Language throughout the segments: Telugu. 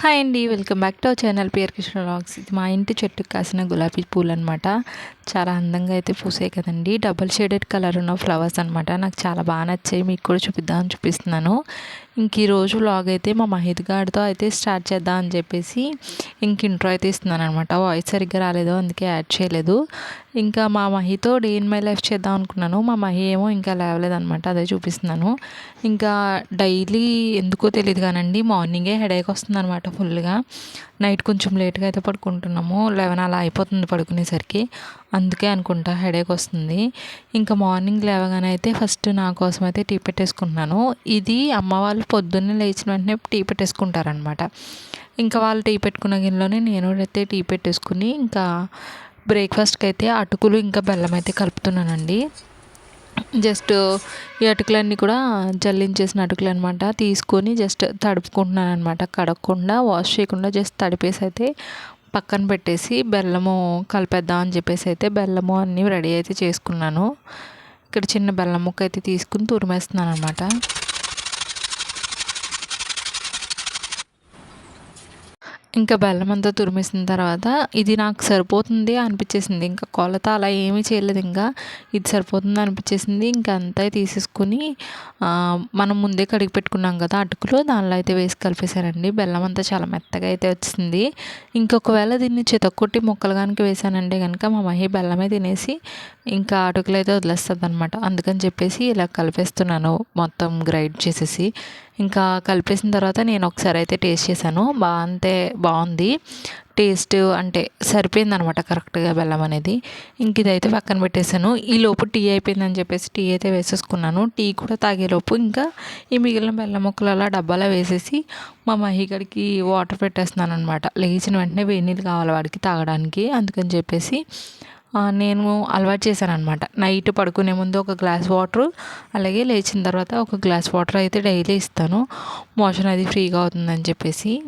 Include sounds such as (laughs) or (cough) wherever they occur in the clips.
హాయ్ అండి welcome back to our channel. PR Krishna rocks ఇది మా ఇంటి చెట్టుకు కాసిన గులాబీ పూలు అనమాట చాలా అందంగా అయితే పూసాయి కదండి. డబుల్ షేడెడ్ కలర్ ఉన్న ఫ్లవర్స్ అనమాట నాకు చాలా బాగా నచ్చాయి. మీకు కూడా చూపిద్దామని చూపిస్తున్నాను. ఇంక ఈరోజు లాగ్ అయితే మా మహిత్ గారితో అయితే స్టార్ట్ చేద్దాం అని చెప్పేసి ఇంక ఇంట్రో అయితే ఇస్తున్నాను అనమాట వాయిస్ సరిగ్గా రాలేదు అందుకే యాడ్ చేయలేదు. ఇంకా మా మహితో డే ఇన్ మై లైఫ్ చేద్దాం అనుకున్నాను. మా మహి ఏమో ఇంకా లేవలేదనమాట అదే చూపిస్తున్నాను. ఇంకా డైలీ ఎందుకో తెలియదు కానండి మార్నింగే హెడేక్ వస్తుంది అనమాట ఫుల్గా నైట్ కొంచెం లేట్గా అయితే పడుకుంటున్నాము. లెవెన్ అలా అయిపోతుంది పడుకునేసరికి. అందుకే అనుకుంటా హెడేక్ వస్తుంది. ఇంకా మార్నింగ్ లేవగానే అయితే ఫస్ట్ నా కోసం అయితే టీ పెట్టేసుకుంటున్నాను. ఇది అమ్మ వాళ్ళు పొద్దున్నే లేచిన వెంటనే టీ పెట్టేసుకుంటారనమాట ఇంకా వాళ్ళు టీ పెట్టుకున్న గిన్నెలోనే నేను అయితే టీ పెట్టేసుకుని ఇంకా బ్రేక్ఫాస్ట్కి అయితే అటుకులు ఇంకా బెల్లం అయితే కలుపుతున్నానండి. జస్ట్ ఈ అటుకులన్నీ కూడా జల్లించేసిన అటుకులు అనమాట తీసుకొని జస్ట్ తడుపుకుంటున్నాను అనమాట కడగకుండా వాష్ చేయకుండా జస్ట్ తడిపేసి అయితే పక్కన పెట్టేసి బెల్లము కలిపేద్దాం అని చెప్పేసి అయితే బెల్లము అన్నీ రెడీ అయితే చేసుకున్నాను. ఇక్కడ చిన్న బెల్లం ముక్క అయితే తీసుకుని తురిమేస్తున్నాను అనమాట ఇంకా బెల్లం అంతా తురిమేసిన తర్వాత ఇది నాకు సరిపోతుంది అనిపించేసింది. ఇంకా కొలత అలా ఏమీ చేయలేదు. ఇంకా ఇది సరిపోతుంది అనిపించేసింది. ఇంకా అంతా తీసేసుకుని మనం ముందే కడిగి పెట్టుకున్నాం కదా అటుకులు దానిలో అయితే వేసి కలిపేశానండి. బెల్లం అంతా చాలా మెత్తగా అయితే వచ్చింది. ఇంకొకవేళ దీన్ని చితక్కొట్టి ముక్కలు కనుక వేసానంటే కనుక మా మహి బెల్లమే తినేసి ఇంకా అటుకులు అయితే వదిలేస్తుంది అనమాట అందుకని చెప్పేసి ఇలా కలిపేస్తున్నాను మొత్తం గ్రైండ్ చేసేసి. ఇంకా కలిపేసిన తర్వాత నేను ఒకసారి అయితే టేస్ట్ చేశాను. బాగుంటే బాగుంది. టేస్ట్ అంటే సరిపోయింది అనమాట కరెక్ట్గా బెల్లం అనేది. ఇంక ఇదైతే పక్కన పెట్టేశాను. ఈ లోపు టీ అయిపోయిందని చెప్పేసి టీ అయితే వేసేసుకున్నాను. టీ కూడా తాగేలోపు ఇంకా ఈ మిగిలిన బెల్లం ముక్కలు అలా డబ్బాలో వేసేసి మా మహిగడికి వాటర్ పెట్టేస్తున్నాను అనమాట లేచిన వెంటనే వేడి నీళ్ళు కావాలి వాడికి తాగడానికి. అందుకని చెప్పేసి నేను అలవాటు చేశాను అనమాట నైట్ పడుకునే ముందు ఒక గ్లాస్ వాటర్ అలాగే లేచిన తర్వాత ఒక గ్లాస్ వాటర్ అయితే డైలీ ఇస్తాను. మోషన్ అది ఫ్రీగా అవుతుందని చెప్పేసి.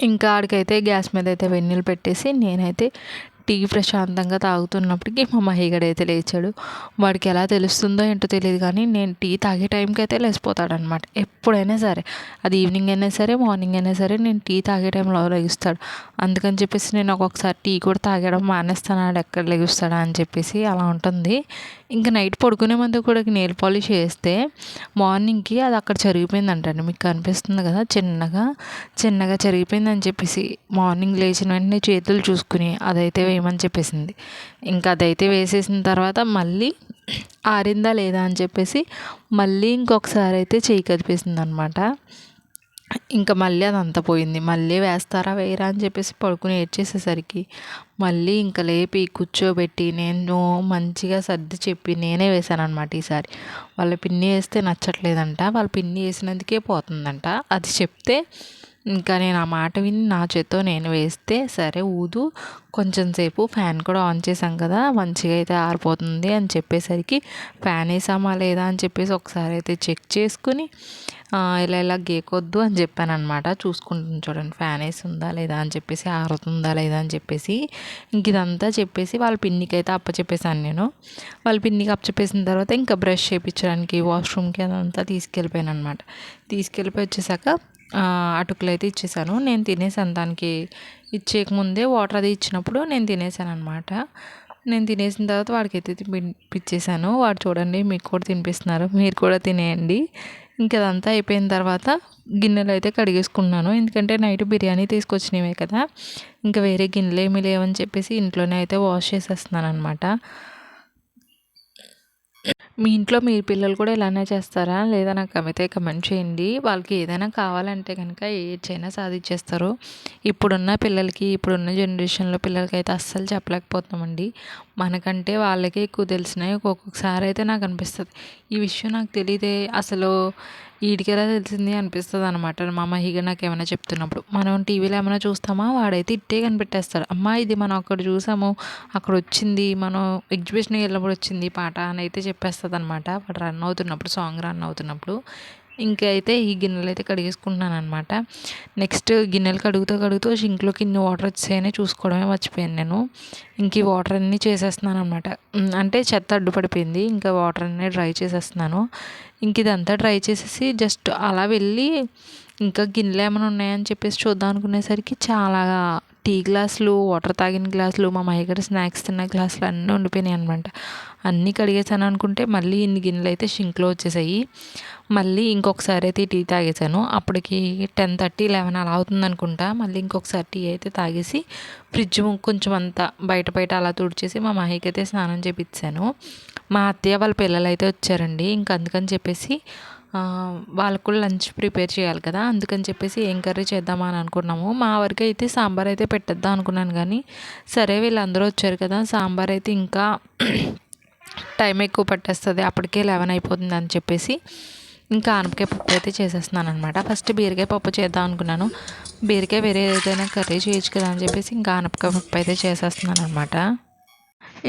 ఇంకా ఆడికైతే గ్యాస్ మీద అయితే వెన్నీళ్ళు పెట్టేసి నేనైతే టీ ప్రశాంతంగా తాగుతున్నప్పటికీ మా మహిగడైతే లేచాడు. వాడికి ఎలా తెలుస్తుందో ఏంటో తెలియదు కానీ నేను టీ తాగే టైంకి అయితే లేచిపోతాడనమాట ఎప్పుడైనా సరే. అది ఈవినింగ్ అయినా సరే మార్నింగ్ అయినా సరే నేను టీ తాగే టైంలో లెగుస్తాడు. అందుకని చెప్పేసి నేను ఒక్కొక్కసారి టీ కూడా తాగడం మానేస్తాను. ఆడు ఎక్కడ లెగుస్తాడా అని చెప్పేసి అలా ఉంటుంది. ఇంకా నైట్ పడుకునే ముందు కూడా నెయిల్ పాలిష్ వేస్తే మార్నింగ్కి అది అక్కడ చెరిగిపోయిందంటండి. మీకు కనిపిస్తుంది కదా? చిన్నగా చిన్నగా చెరిగిపోయిందని చెప్పేసి మార్నింగ్ లేచిన వెంటనే చేతులు చూసుకుని అదైతే వేయమని చెప్పేసింది. ఇంకా అదైతే వేసేసిన తర్వాత మళ్ళీ ఆరిందా లేదా అని చెప్పేసి మళ్ళీ ఇంకొకసారి అయితే చేయి కదిపేసింది అనమాట ఇంకా మళ్ళీ అదంతా పోయింది. మళ్ళీ వేస్తారా వేయరా అని చెప్పేసి పడుకుని ఏడ్చేసేసరికి మళ్ళీ ఇంకా లేపి కూర్చోబెట్టి నేను మంచిగా సర్ది చెప్పి నేనే వేశాను ఈసారి. వాళ్ళ పిన్ని వేస్తే నచ్చట్లేదంట. వాళ్ళ పిన్ని వేసినందుకే పోతుందంట. అది చెప్తే ఇంకా నేను ఆ మాట విని నా చేత్తో నేను వేస్తే సరే ఊదు కొంచెం సేపు ఫ్యాన్ కూడా ఆన్ చేసాం కదా మంచిగా అయితే ఆరిపోతుంది అని చెప్పేసరికి ఫ్యాన్ వేసామా లేదా అని చెప్పేసి ఒకసారి అయితే చెక్ చేసుకుని ఇలా ఇలా గీకొద్దు అని చెప్పాను అనమాట చూసుకుంటుంది చూడండి ఫ్యాన్ వేసి ఉందా లేదా అని చెప్పేసి ఆరుతుందా లేదా అని చెప్పేసి ఇంక ఇదంతా చెప్పేసి వాళ్ళ పిన్నికి అయితే అప్పచెప్పేసాను నేను. వాళ్ళ పిన్నికి అప్పచెప్పేసిన తర్వాత ఇంకా బ్రష్ చేయించడానికి వాష్రూమ్కి అదంతా తీసుకెళ్ళిపోయాను అనమాట తీసుకెళ్ళిపోయి వచ్చేసాక అటుకులు అయితే ఇచ్చేసాను. నేను తినేసాను దానికి ఇచ్చేయకముందే వాటర్ అది ఇచ్చినప్పుడు నేను తినేసాను అనమాట నేను తినేసిన తర్వాత వాడికి అయితే తినిపించేసాను వాడు చూడండి మీకు కూడా తినిపిస్తున్నారు. మీరు కూడా తినేయండి. ఇంకదంతా అయిపోయిన తర్వాత గిన్నెలు అయితే కడిగేసుకున్నాను. ఎందుకంటే నైట్ బిర్యానీ తీసుకొచ్చినవే కదా. ఇంకా వేరే గిన్నెలు ఏమీ లేవని చెప్పేసి ఇంట్లోనే అయితే వాష్ చేసేస్తున్నాను అనమాట మీ ఇంట్లో మీ పిల్లలు కూడా ఇలానే చేస్తారా? లేదా నాకు కమితే కమెంట్ చేయండి. వాళ్ళకి ఏదైనా కావాలంటే కనుక ఏదైనా సాధించేస్తారు ఇప్పుడున్న పిల్లలకి ఇప్పుడున్న జనరేషన్లో పిల్లలకి అయితే అస్సలు చెప్పలేకపోతున్నామండి. మనకంటే వాళ్ళకే ఎక్కువ తెలిసినాయి ఒక్కొక్కసారి అయితే నాకు అనిపిస్తుంది. ఈ విషయం నాకు తెలియదే అసలు వీడికెలా తెలిసింది అనిపిస్తుంది అనమాట మా మహిగా నాకు ఏమైనా చెప్తున్నప్పుడు మనం టీవీలో ఏమైనా చూస్తామా? వాడైతే ఇట్టే కనిపెట్టేస్తాడు. అమ్మ ఇది మనం అక్కడ చూసాము అక్కడ వచ్చింది మనం ఎగ్జిబిషన్కి వెళ్ళినప్పుడు వచ్చింది పాట అని అయితే చెప్పేస్తుంది అనమాట వాడు రన్ అవుతున్నప్పుడు సాంగ్ రన్ అవుతున్నప్పుడు. ఇంకా అయితే ఈ గిన్నెలు అయితే కడిగేసుకుంటున్నాను అనమాట నెక్స్ట్ గిన్నెలు కడుగుతూ కడుగుతూ షింక్లోకి ఇన్ని వాటర్ వచ్చాయని చూసుకోవడమే మర్చిపోయాను నేను. ఇంక ఈ వాటర్ అన్నీ చేసేస్తున్నాను అనమాట అంటే చెత్త అడ్డుపడిపోయింది. ఇంకా వాటర్ అన్నీ డ్రై చేసేస్తున్నాను. ఇంక ఇదంతా డ్రై చేసేసి జస్ట్ అలా వెళ్ళి ఇంకా గిన్నెలు ఏమైనా ఉన్నాయని చెప్పేసి చూద్దాం అనుకునేసరికి చాలా టీ గ్లాసులు వాటర్ తాగిన గ్లాసులు మా మయ్యగారు స్నాక్స్ తిన్న గ్లాసులు అన్నీ ఉండిపోయినాయి అనమాట అన్నీ కడిగేసాను అనుకుంటే మళ్ళీ ఇన్ని గిన్నెలు అయితే షింక్లో వచ్చేసాయి. మళ్ళీ ఇంకొకసారి అయితే టీ తాగేసాను. అప్పటికి టెన్ థర్టీ లెవెన్ అలా అవుతుంది అనుకుంటా. మళ్ళీ ఇంకొకసారి టీ అయితే తాగేసి ఫ్రిడ్జ్ కొంచెం అంతా బయట బయట అలా తుడిచేసి మా మహికి అయితే స్నానం చేపించాను మా అత్తయ్య వాళ్ళ పిల్లలు అయితే వచ్చారండి. ఇంక అందుకని చెప్పేసి వాళ్ళకు కూడా లంచ్ ప్రిపేర్ చేయాలి కదా. అందుకని చెప్పేసి ఏం కర్రీ చేద్దామా అని అనుకున్నాము. మా వరకు అయితే సాంబార్ అయితే పెట్టేద్దాం అనుకున్నాను కానీ సరే వీళ్ళందరూ వచ్చారు కదా. సాంబార్ అయితే ఇంకా టైం ఎక్కువ పట్టేస్తుంది అప్పటికే లెవెన్ అయిపోతుంది అని చెప్పేసి ఇంకా ఆనపకాయ పప్పు అయితే చేసేస్తున్నాను అనమాట ఫస్ట్ బీరకాయ పప్పు చేద్దాం అనుకున్నాను. బీరకాయ వేరే ఏదైనా కర్రీ చేయొచ్చు కదా అని చెప్పేసి ఇంకా ఆనపకాయ పప్పు అయితే చేసేస్తున్నాను అనమాట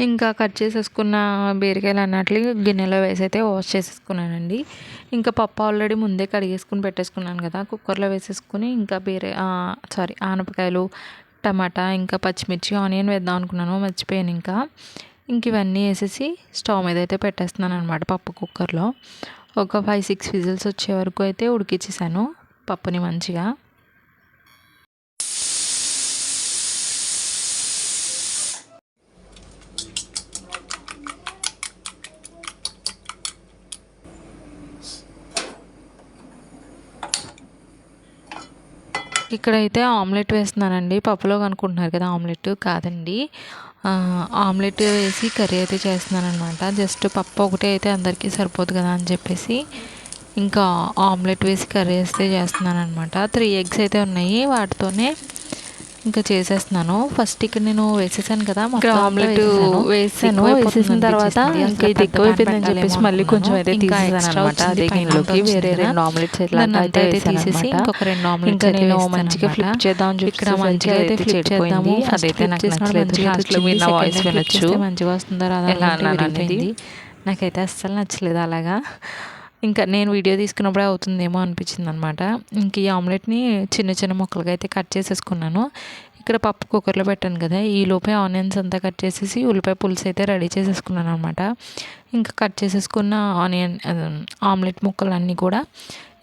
ఇంకా కట్ చేసేసుకున్న బీరకాయలు అన్నట్లు గిన్నెలో వేసి అయితే వాష్ చేసేసుకున్నానండి. ఇంకా పప్పు ఆల్రెడీ ముందే కడిగేసుకుని పెట్టేసుకున్నాను కదా కుక్కర్లో వేసేసుకుని ఇంకా బీరే సారీ ఆనపకాయలు టమాటా ఇంకా పచ్చిమిర్చి ఆనియన్ వేద్దాం అనుకున్నాను మర్చిపోయాను ఇంకా. ఇంక ఇవన్నీ వేసేసి స్టవ్ మీద అయితే పెట్టేస్తున్నాను అనమాట పప్పు కుక్కర్లో. ఒక ఫైవ్ సిక్స్ విజిల్స్ వచ్చే వరకు అయితే ఉడికిచ్చేసాను పప్పుని మంచిగా. ఇక్కడైతే ఆమ్లెట్ వేస్తున్నానండి పప్పులో కనుక్కుంటున్నారు కదా ఆమ్లెట్ కాదండి. ఆమ్లెట్ వేసి కర్రీ అయితే చేస్తున్నాను అనమాట జస్ట్ పప్పు ఒకటే అయితే అందరికీ సరిపోదు కదా అని చెప్పేసి ఇంకా ఆమ్లెట్ వేసి కర్రీ వేస్తే చేస్తున్నాను అనమాట త్రీ ఎగ్స్ అయితే ఉన్నాయి. వాటితోనే ఇంకా చేసేస్తున్నాను. ఫస్ట్ ఇక్కడ నేను వేసేసాను కదా ఆమ్లెట్ వేసాను వేసేసిన తర్వాత ఇంకా ఇది ఎక్కువ అయిపోయిందని చెప్పేసి మళ్ళీ కొంచెం అయితే తీసేసాను అనమాట అదే గిన్నెలోకి వేరే రెండు ఆమ్లెట్స్ అయితే తీసేసి ఇంకొక రెండు ఆమ్లెట్స్ నేను మంచిగా ఫ్లిప్ చేద్దాం ఇక్కడ మంచిగా అయితే ఫ్లిప్ చేద్దాము. అదైతే నాకు నచ్చలేదు నా వాయిస్ వినొచ్చు. మంచిగా వస్తుందా రాదా ఎలా నాకైతే అస్సలు నచ్చలేదు అలాగా. ఇంకా నేను వీడియో తీసుకున్నప్పుడే అవుతుందేమో అనిపించింది అనమాట ఇంక ఈ ఆమ్లెట్ని చిన్న చిన్న ముక్కలుగా అయితే కట్ చేసేసుకున్నాను. ఇక్కడ పప్పు కుక్కర్లో పెట్టాను కదా ఈ లోపే ఆనియన్స్ అంతా కట్ చేసేసి ఉల్లిపాయ పులుసు అయితే రెడీ చేసేసుకున్నాను అనమాట ఇంకా కట్ చేసేసుకున్న ఆనియన్ ఆమ్లెట్ ముక్కలు అన్నీ కూడా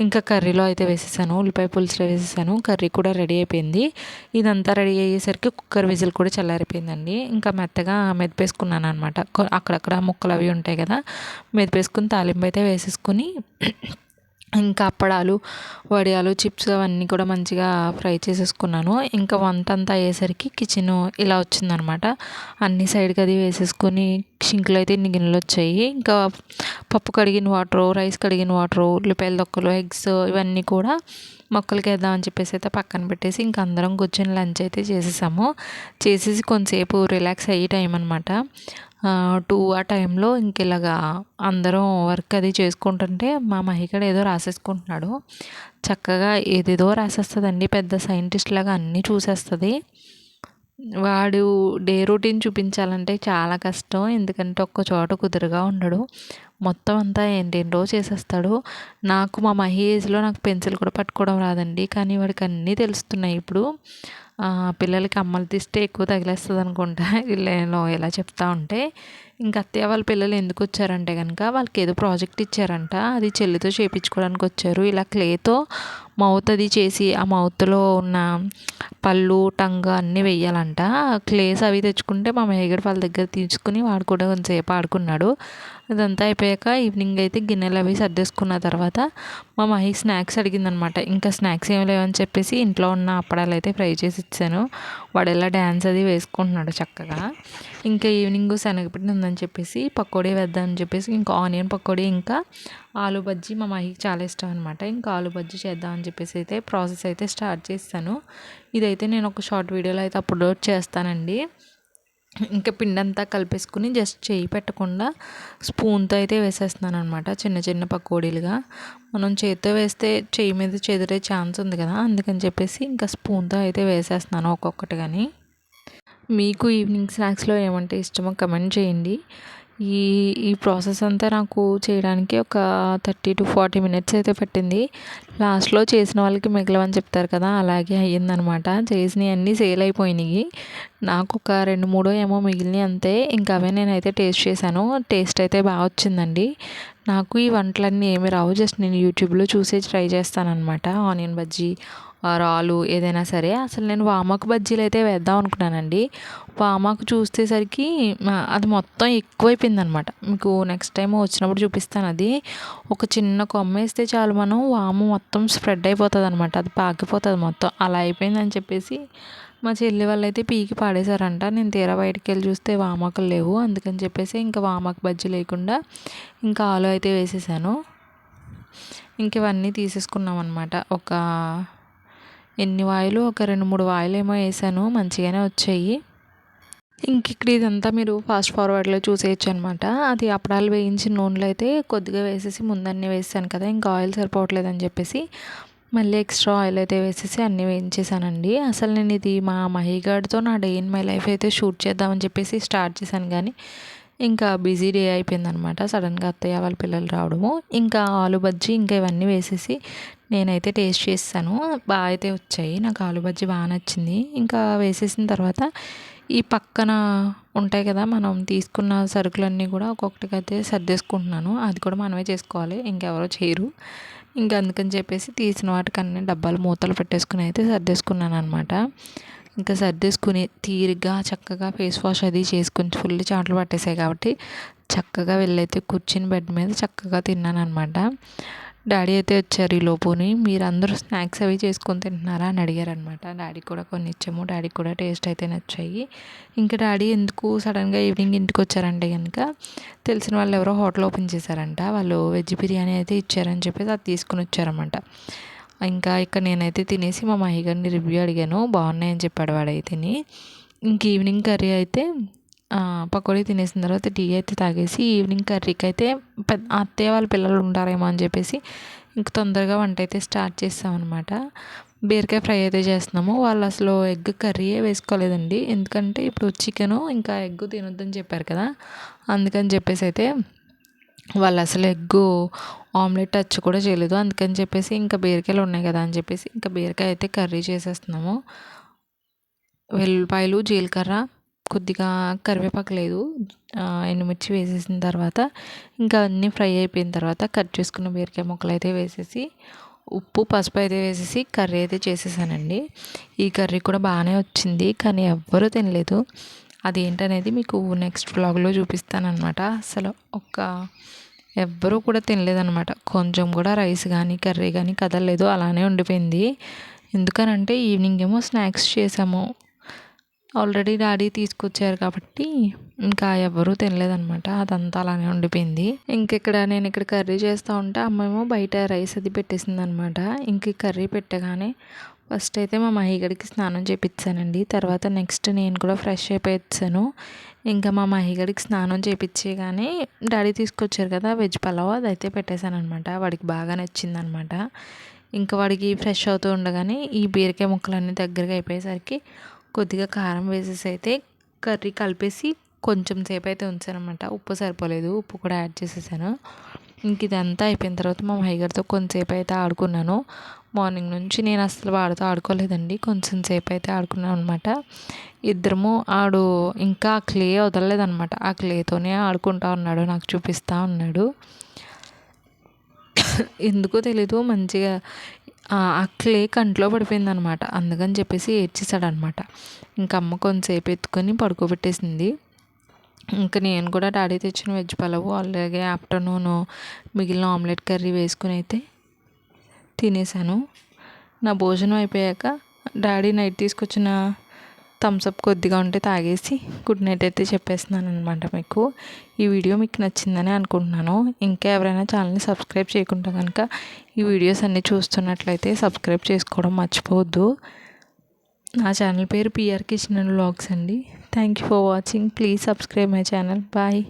ఇంకా కర్రీలో అయితే వేసేసాను ఉల్లిపాయ పులుసులో వేసేసాను కర్రీ కూడా రెడీ అయిపోయింది. ఇదంతా రెడీ అయ్యేసరికి కుక్కర్ విజిల్ కూడా చల్లారిపోయిందండి. ఇంకా మెత్తగా మెదిపేసుకున్నాను అనమాట అక్కడక్కడ ముక్కలు అవి ఉంటాయి కదా మెదిపేసుకుని తాలింపు అయితే వేసేసుకుని ఇంకా అప్పడాలు వడియాలు చిప్స్ అవన్నీ కూడా మంచిగా ఫ్రై చేసేసుకున్నాను. ఇంకా వంట అంతా అయ్యేసరికి కిచెన్ ఇలా వచ్చిందనమాట. అన్ని సైడ్కి అది వేసేసుకొని షింకులు అయితే ఇన్ని గిన్నెలు వచ్చాయి. ఇంకా పప్పు కడిగిన వాటరు రైస్ కడిగిన వాటరు ఉల్లిపాయల దొక్కలు ఎగ్స్ ఇవన్నీ కూడా మొక్కలకి వేద్దామని చెప్పేసి అయితే పక్కన పెట్టేసి ఇంక అందరం కూర్చొని లంచ్ అయితే చేసేసాము. చేసేసి కొంతసేపు రిలాక్స్ అయ్యే టైం అనమాట. టూ ఆ టైంలో ఇంక ఇలాగా అందరం వర్క్ అది చేసుకుంటుంటే మా మహికడ ఏదో రాసేసుకుంటున్నాడు. చక్కగా ఏదేదో రాసేస్తుందండి పెద్ద సైంటిస్ట్ లాగా అన్నీ చూసేస్తుంది. వాడు డే రొటీన్ చూపించాలంటే చాలా కష్టం ఎందుకంటే ఒక్క చోట కుదురుగా ఉండడు. మొత్తం అంతా ఏంటేంటో చేసేస్తాడు. నాకు మా మహి ఏజ్లో నాకు పెన్సిల్ కూడా పట్టుకోవడం రాదండి కానీ వాడికి అన్నీ తెలుస్తున్నాయి ఇప్పుడు. పిల్లలకి అమ్మలు తీస్తే ఎక్కువ తగిలేస్తుంది అనుకుంటా నేను (laughs) ఎలా చెప్తా ఉంటే ఇంకా అత్తయ్య వాళ్ళ పిల్లలు ఎందుకు వచ్చారంటే కనుక వాళ్ళకి ఏదో ప్రాజెక్ట్ ఇచ్చారంట. అది చెల్లితో చేయించుకోవడానికి వచ్చారు. ఇలా క్లేతో మౌత్ అది చేసి ఆ మౌత్లో ఉన్న పళ్ళు టంగ్ అన్నీ వెయ్యాలంట. క్లేస్ అవి తెచ్చుకుంటే మా మేగడ వాళ్ళ దగ్గర తీసుకుని వాడు కూడా కొంతసేపు ఆడుకున్నాడు. అదంతా అయిపోయాక ఈవినింగ్ అయితే గిన్నెలు అవి సర్దేసుకున్న తర్వాత మా మహి స్నాక్స్ అడిగిందనమాట. ఇంకా స్నాక్స్ ఏమి లేవని చెప్పేసి ఇంట్లో ఉన్న అప్పడాలు అయితే ఫ్రై చేసి ఇచ్చాను. వాడు ఎలా డ్యాన్స్ అది వేసుకుంటున్నాడు చక్కగా. ఇంకా ఈవినింగ్ శనగపిండి ఉందని చెప్పేసి పకోడీ వేద్దామని చెప్పేసి ఇంకా ఆనియన్ పకోడీ ఇంకా ఆలు బజ్జీ మా మహికి చాలా ఇష్టం అనమాట. ఇంకా ఆలు బజ్జీ చేద్దామని చెప్పేసి అయితే ప్రాసెస్ అయితే స్టార్ట్ చేస్తాను. ఇదైతే నేను ఒక షార్ట్ వీడియోలో అయితే అప్లోడ్ చేస్తానండి. ఇంకా పిండంతా కలిపేసుకుని జస్ట్ చేయి పెట్టకుండా స్పూన్తో అయితే వేసేస్తున్నాను అనమాట చిన్న చిన్న పకోడీలుగా. మనం చేతితో వేస్తే చేయి మీద చెదిరే ఛాన్స్ ఉంది కదా అందుకని చెప్పేసి ఇంకా స్పూన్తో అయితే వేసేస్తున్నాను ఒక్కొక్కటి కానీ మీకు ఈవినింగ్ స్నాక్స్లో ఏమంటే ఇష్టమో కమెంట్ చేయండి. ఈ ఈ ప్రాసెస్ అంతా నాకు చేయడానికి ఒక థర్టీ టు ఫార్టీ మినిట్స్ అయితే పట్టింది. లాస్ట్లో చేసిన వాళ్ళకి మిగలవని చెప్తారు కదా అలాగే అయ్యిందనమాట. చేసినవి అన్నీ సేల్ అయిపోయినాయి. నాకు ఒక రెండు మూడో ఏమో మిగిలినవి అంతే. ఇంకా అవే నేనైతే టేస్ట్ చేశాను. టేస్ట్ అయితే బాగా వచ్చిందండి. నాకు ఈ వంటలన్నీ ఏమి రావు. జస్ట్ నేను యూట్యూబ్లో చూసే ట్రై చేస్తానన్నమాట ఆనియన్ బజ్జీ రాలు ఏదైనా సరే. అసలు నేను వామాకు బజ్జీలు అయితే వేద్దాం అనుకున్నానండి. వామాకు చూసేసరికి అది మొత్తం ఎక్కువైపోయింది అనమాట మీకు నెక్స్ట్ టైం వచ్చినప్పుడు చూపిస్తాను అది. ఒక చిన్న కొమ్మ వేస్తే చాలు మనం వాము మొత్తం స్ప్రెడ్ అయిపోతుంది అనమాట అది పాకిపోతుంది మొత్తం. అలా అయిపోయిందని చెప్పేసి మా చెల్లి వాళ్ళు అయితే పీకి పాడేశారంట. నేను తీరా బయటికి వెళ్ళి చూస్తే వామాకులు లేవు. అందుకని చెప్పేసి ఇంకా వామాకు బజ్జీ లేకుండా ఇంకా ఆలు అయితే వేసేసాను. ఇంక ఇవన్నీ తీసేసుకున్నాం అనమాట ఒక ఎన్ని వాయిలు? ఒక రెండు మూడు వాయిలు ఏమో వేసాను. మంచిగానే వచ్చాయి. ఇంక ఇక్కడ ఇదంతా మీరు ఫాస్ట్ ఫార్వర్డ్లో చూసేయచ్చు అనమాట అది అప్పడాలు వేయించిన నూనెలో అయితే కొద్దిగా వేసేసి ముందన్నీ వేసాను కదా ఇంకా ఆయిల్ సరిపోవట్లేదు అని చెప్పేసి మళ్ళీ ఎక్స్ట్రా ఆయిల్ అయితే వేసేసి అన్నీ వేయించేసానండి. అసలు నేను ఇది మా మహిగాడితో నా డే ఇన్ మై లైఫ్ అయితే షూట్ చేద్దామని చెప్పేసి స్టార్ట్ చేశాను. కానీ ఇంకా బిజీ డే అయిపోయిందనమాట. సడన్గా అత్తయ్య వాళ్ళ పిల్లలు రావడము. ఇంకా ఆలు బజ్జీ ఇంకా ఇవన్నీ వేసేసి నేనైతే టేస్ట్ చేస్తాను. బాగా అయితే వచ్చాయి. నాకు ఆలు బజ్జీ బాగా నచ్చింది. ఇంకా వేసేసిన తర్వాత ఈ పక్కన ఉంటాయి కదా మనం తీసుకున్న సరుకులన్నీ కూడా ఒక్కొక్కటికైతే సర్దేసుకుంటున్నాను. అది కూడా మనమే చేసుకోవాలి. ఇంకెవరో చేయరు. ఇంకా అందుకని చెప్పేసి తీసిన వాటికి డబ్బాలు మూతలు పెట్టేసుకుని అయితే సర్దేసుకున్నాను అనమాట ఇంకా సర్దేసుకుని తీరిగ్గా చక్కగా ఫేస్ వాష్ అది చేసుకుని ఫుల్ చాట్లు పట్టేసాయి కాబట్టి చక్కగా వెళ్ళైతే కూర్చుని బెడ్ మీద చక్కగా తిన్నాను అనమాట డాడీ అయితే వచ్చారు ఈ లోపుని. మీరందరూ స్నాక్స్ అవి చేసుకొని తింటున్నారా అని అడిగారు అనమాట డాడీ కూడా కొన్ని ఇచ్చాము డాడీకి కూడా టేస్ట్ అయితే నచ్చాయి. ఇంకా డాడీ ఎందుకు సడన్గా ఈవినింగ్ ఇంటికి వచ్చారంటే కనుక తెలిసిన వాళ్ళు ఎవరో హోటల్ ఓపెన్ చేశారంట. వాళ్ళు వెజ్ బిర్యానీ అయితే ఇచ్చారని చెప్పేసి అది తీసుకుని వచ్చారన్నమాట ఇంకా ఇక్కడ నేనైతే తినేసి మా మహిగారిని రివ్యూ అడిగాను. బాగున్నాయని చెప్పాడు వాడైతేని. ఇంక ఈవినింగ్ కర్రీ అయితే పకోడీ తినేసిన తర్వాత టీ అయితే తాగేసి ఈవినింగ్ కర్రీకి అయితే పెద్ద అత్తయ్య వాళ్ళ పిల్లలు ఉంటారేమో అని చెప్పేసి ఇంక తొందరగా వంట అయితే స్టార్ట్ చేస్తామన్నమాట. బీరకాయ ఫ్రై అయితే చేస్తున్నాము. వాళ్ళు అసలు ఎగ్ కర్రీయే వేసుకోలేదండి. ఎందుకంటే ఇప్పుడు చికెను ఇంకా ఎగ్ తినొద్దని చెప్పారు కదా. అందుకని చెప్పేసి అయితే వాళ్ళు అసలు ఎగ్గు ఆమ్లెట్ టచ్ కూడా చేయలేదు. అందుకని చెప్పేసి ఇంకా బీరకాయలు ఉన్నాయి కదా అని చెప్పేసి ఇంకా బీరకాయ అయితే కర్రీ చేసేస్తున్నాము. వెల్లుల్లిపాయలు జీలకర్ర కొద్దిగా కరివేపాకు లేదు. ఎండుమిర్చి వేసేసిన తర్వాత ఇంకా అన్నీ ఫ్రై అయిపోయిన తర్వాత కట్ చేసుకున్న బీరకాయ ముక్కలు అయితే వేసేసి ఉప్పు పసుపు అయితే వేసేసి కర్రీ అయితే చేసేసానండి. ఈ కర్రీ కూడా బాగానే వచ్చింది కానీ ఎవ్వరూ తినలేదు. అదేంటనేది మీకు నెక్స్ట్ వ్లాగ్లో చూపిస్తానమాట అసలు ఒక ఎవ్వరూ కూడా తినలేదనమాట కొంచెం కూడా రైస్ కానీ కర్రీ కానీ కదలలేదు అలానే ఉండిపోయింది. ఎందుకనంటే ఈవినింగ్ ఏమో స్నాక్స్ చేసాము. ఆల్రెడీ డాడీ తీసుకొచ్చారు కాబట్టి ఇంకా ఎవరూ తినలేదనమాట అదంతా అలానే ఉండిపోయింది. ఇంక ఇక్కడ నేను ఇక్కడ కర్రీ చేస్తూ ఉంటే అమ్మేమో బయట రైస్ అది పెట్టేసింది అనమాట ఇంక కర్రీ పెట్టగానే ఫస్ట్ అయితే మా మహిగడికి స్నానం చేపించానండి తర్వాత నెక్స్ట్ నేను కూడా ఫ్రెష్ అయిపోయి ఇంకా మా మహిగడికి స్నానం చేయించేగానే డాడీ తీసుకొచ్చారు కదా వెజ్ పలావ్ అది అయితే పెట్టేశాను అనమాట వాడికి బాగా నచ్చిందనమాట ఇంకా వాడికి ఫ్రెష్ అవుతూ ఉండగానే ఈ బీరకాయ ముక్కలన్నీ దగ్గరగా అయిపోయేసరికి కొద్దిగా కారం వేసేసి అయితే కర్రీ కలిపేసి కొంచెం సేపు అయితే ఉంచానమాట ఉప్పు సరిపోలేదు ఉప్పు కూడా యాడ్ చేసేసాను. ఇంక ఇదంతా అయిపోయిన తర్వాత మా మైగారితో కొంతసేపు అయితే ఆడుకున్నాను. మార్నింగ్ నుంచి నేను అసలు వాడితో ఆడుకోలేదండి కొంచెం సేపు అయితే ఆడుకున్నాను అనమాట ఇద్దరము ఆడు ఇంకా ఆ క్లే వదలలేదనమాట ఆ క్లేతోనే ఆడుకుంటా ఉన్నాడు నాకు చూపిస్తూ ఉన్నాడు. (coughs) ఎందుకో తెలీదు మంచిగా ఆ క్లే కంట్లో పడిపోయింది అనమాట అందుకని చెప్పేసి ఏడ్చేసాడనమాట ఇంకా అమ్మ కొంతసేపు ఎత్తుకొని పడుకోబెట్టేసింది. ఇంకా నేను కూడా డాడీ తెచ్చిన వెజ్ పలావు అలాగే ఆఫ్టర్నూన్ మిగిలిన ఆమ్లెట్ కర్రీ వేసుకుని అయితే తినేసాను నా భోజనం అయిపోయాక డాడీ నైట్ తీసుకొచ్చిన థమ్స్అప్ కొద్దిగా ఉంటే తాగేసి గుడ్ నైట్ అయితే చెప్పేస్తున్నాను అనమాట మీకు. ఈ వీడియో మీకు నచ్చిందని అనుకుంటున్నాను. ఇంకా ఎవరైనా ఛానల్ని సబ్స్క్రైబ్ చేయకుండా కనుక ఈ వీడియోస్ అన్నీ చూస్తున్నట్లయితే సబ్స్క్రైబ్ చేసుకోవడం మర్చిపోవద్దు. నా ఛానల్ పేరు పిఆర్ కిచెన్ అండ్ వ్లాగ్స్ అండి. Thank you for watching please subscribe my channel bye